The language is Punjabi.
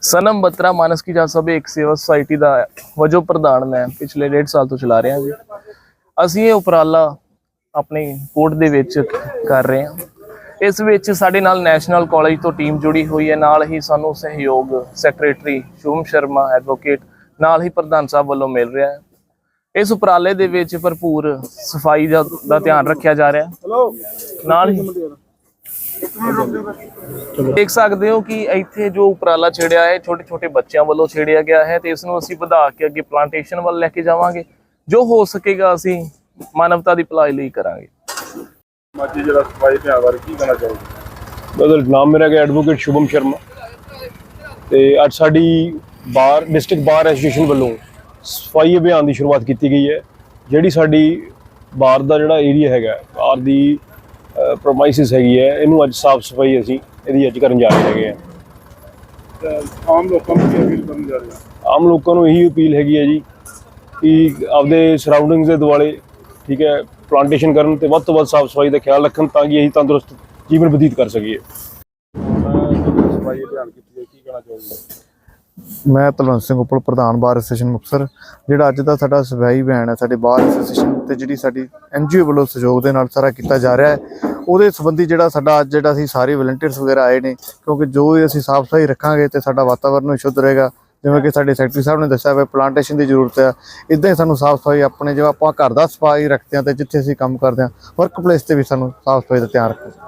ਸਨਮ ਬਤਰਾ ਮਾਨਸ ਕੀ ਜਨ ਸਭਾ ਇੱਕ ਸੇਵਾ ਸੁਸਾਇਟੀ ਦਾ ਵਜੋਂ ਪ੍ਰਧਾਨ ਮੈਂ ਪਿਛਲੇ ਡੇਢ ਸਾਲ ਤੋਂ ਚਲਾ ਰਿਹਾ ਜੀ। ਅਸੀਂ ਇਹ ਉਪਰਾਲਾ ਆਪਣੇ ਕੋਰਟ ਦੇ ਵਿੱਚ ਕਰ ਰਹੇ ਹਾਂ। ਇਸ ਵਿੱਚ ਸਾਡੇ ਨਾਲ ਨੈਸ਼ਨਲ ਕਾਲਜ ਤੋਂ ਟੀਮ ਜੁੜੀ ਹੋਈ ਹੈ। ਨਾਲ ਹੀ ਸਾਨੂੰ ਸਹਿਯੋਗ ਸੈਕਟਰੀ ਸ਼ੁਭਮ ਸ਼ਰਮਾ ਐਡਵੋਕੇਟ ਨਾਲ ਹੀ ਪ੍ਰਧਾਨ ਸਾਹਿਬ ਵੱਲੋਂ ਮਿਲ ਰਿਹਾ ਹੈ। ਇਸ ਉਪਰਾਲੇ ਦੇ ਵਿੱਚ ਭਰਪੂਰ ਸਫ਼ਾਈ ਦਾ ਧਿਆਨ ਰੱਖਿਆ ਜਾ ਰਿਹਾ ਹੈ। ਨਾਲ ਹੀ ਦੇਖ ਸਕਦੇ ਹੋ ਕਿ ਇੱਥੇ ਜੋ ਉਪਰਾਲਾ ਛੇੜਿਆ ਹੈ ਛੋਟੇ ਛੋਟੇ ਬੱਚਿਆਂ ਵੱਲੋਂ ਛੇੜਿਆ ਗਿਆ ਹੈ ਤੇ ਇਸ ਨੂੰ ਅਸੀਂ ਵਧਾ ਕੇ ਅੱਗੇ ਪਲਾਂਟੇਸ਼ਨ ਵੱਲ ਲੈ ਕੇ ਜਾਵਾਂਗੇ। ਜੋ ਹੋ ਸਕੇਗਾ ਅਸੀਂ ਮਾਨਵਤਾ ਦੀ ਭਲਾਈ ਲਈ ਕਰਾਂਗੇ। ਮਾਜੀ ਜਿਹੜਾ ਸਫ਼ਾਈ ਤੇ ਬਾਰੇ ਕੀ ਕਹਿਣਾ ਚਾਹੋਗੇ? ਬਦਲ ਨਾਮ ਮੇਰਾ ਹੈ ਐਡਵੋਕੇਟ ਸ਼ੁਭਮ ਸ਼ਰਮਾ ਤੇ ਅੱਜ ਸਾਡੀ ਬਾਰ ਡਿਸਟ੍ਰਿਕਟ ਬਾਰ ਐਸੋਸੀਏਸ਼ਨ ਵੱਲੋਂ ਸਫ਼ਾਈ ਅਭਿਆਨ ਦੀ ਸ਼ੁਰੂਆਤ ਕੀਤੀ ਗਈ ਹੈ। ਜਿਹੜੀ ਸਾਡੀ ਬਾਰ ਦਾ ਜਿਹੜਾ ਏਰੀਆ ਹੈਗਾ ਬਾਰ ਦੀ ਪ੍ਰੋਮਾਈਸਿਸ ਹੈਗੀ ਹੈ ਇਹਨੂੰ ਅੱਜ ਸਾਫ਼ ਸਫ਼ਾਈ ਅਸੀਂ ਇਹਦੀ ਅੱਜ ਕਰਨ ਜਾ ਰਹੇ ਹੈਗੇ ਆ ਆਮ ਲੋਕਾਂ ਨੂੰ ਕੀ ਅਪੀਲ ਕਰਨ ਜਾ ਰਹੇ ਹੋ? ਆਮ ਲੋਕਾਂ ਨੂੰ ਇਹੀ ਅਪੀਲ ਹੈਗੀ ਹੈ ਜੀ ਕਿ ਆਪਦੇ ਸਰਾਊਂਡਿੰਗਸ ਦੇ ਦੁਆਲੇ ਠੀਕ ਹੈ ਪਲਾਂਟੇਸ਼ਨ ਕਰਨ ਤੇ ਵੱਧ ਤੋਂ ਵੱਧ ਸਾਫ਼ ਸਫ਼ਾਈ ਦਾ ਖਿਆਲ ਰੱਖਣ ਤਾਂ ਕਿ ਅਸੀਂ ਤੰਦਰੁਸਤ ਜੀਵਨ ਬਤੀਤ ਕਰ ਸਕੀਏ। ਸਫ਼ਾਈ ਅਭਿਆਨ ਕੀਤੀ ਹੈ ਕੀ ਕਹਿਣਾ ਚਾਹੋਗੇ ਮੈਂ ਤਲਵੰਤ ਸਿੰਘ ਉੱਪਲ ਪ੍ਰਧਾਨ ਬਾਰ ਐਸੋਸੀਏਸ਼ਨ ਮੁਕਤਸਰ ਜਿਹੜਾ ਅੱਜ ਦਾ ਸਾਡਾ ਸਫ਼ਾਈ ਅਭਿਆਨ ਹੈ ਸਾਡੇ ਬਾਰ ਐਸੋਸੀਏਸ਼ਨ ਤੇ ਜਿਹੜੀ ਸਾਡੀ ਐਨਜੀਓ ਵੱਲੋਂ ਸਹਿਯੋਗ ਦੇ ਨਾਲ ਸਾਰਾ ਕੀਤਾ ਜਾ ਰਿਹਾ ਹੈ। ਉਹਦੇ ਸੰਬੰਧੀ ਜਿਹੜਾ ਸਾਡਾ ਅੱਜ ਜਿਹੜਾ ਅਸੀਂ ਸਾਰੇ ਵਲੰਟੀਅਰਸ ਵਗੈਰਾ ਆਏ ਨੇ, ਕਿਉਂਕਿ ਜੋ ਵੀ ਅਸੀਂ ਸਾਫ਼ ਸਫ਼ਾਈ ਰੱਖਾਂਗੇ ਤੇ ਸਾਡਾ ਵਾਤਾਵਰਨ ਵੀ ਸ਼ੁੱਧ ਰਹੇਗਾ, ਜਿਵੇਂ ਕਿ ਸਾਡੇ ਸੈਕਟਰੀ ਸਾਹਿਬ ਨੇ ਦੱਸਿਆ ਹੋਇਆ ਪਲਾਂਟੇਸ਼ਨ ਦੀ ਜ਼ਰੂਰਤ ਹੈ ਇਦਾਂ ਹੀ ਸਾਨੂੰ ਸਾਫ਼ ਸਫ਼ਾਈ ਆਪਣੇ ਜਿਵੇਂ ਆਪਾਂ ਘਰ ਦਾ ਸਫ਼ਾਈ ਰੱਖਦੇ ਹਾਂ ਤੇ ਜਿੱਥੇ ਅਸੀਂ ਕੰਮ ਕਰਦੇ ਹਾਂ ਵਰਕ ਪਲੇਸ ਤੇ ਵੀ ਸਾਨੂੰ ਸਾਫ਼ ਸਫ਼ਾਈ ਦਾ ਧਿਆਨ ਰੱਖਣਾ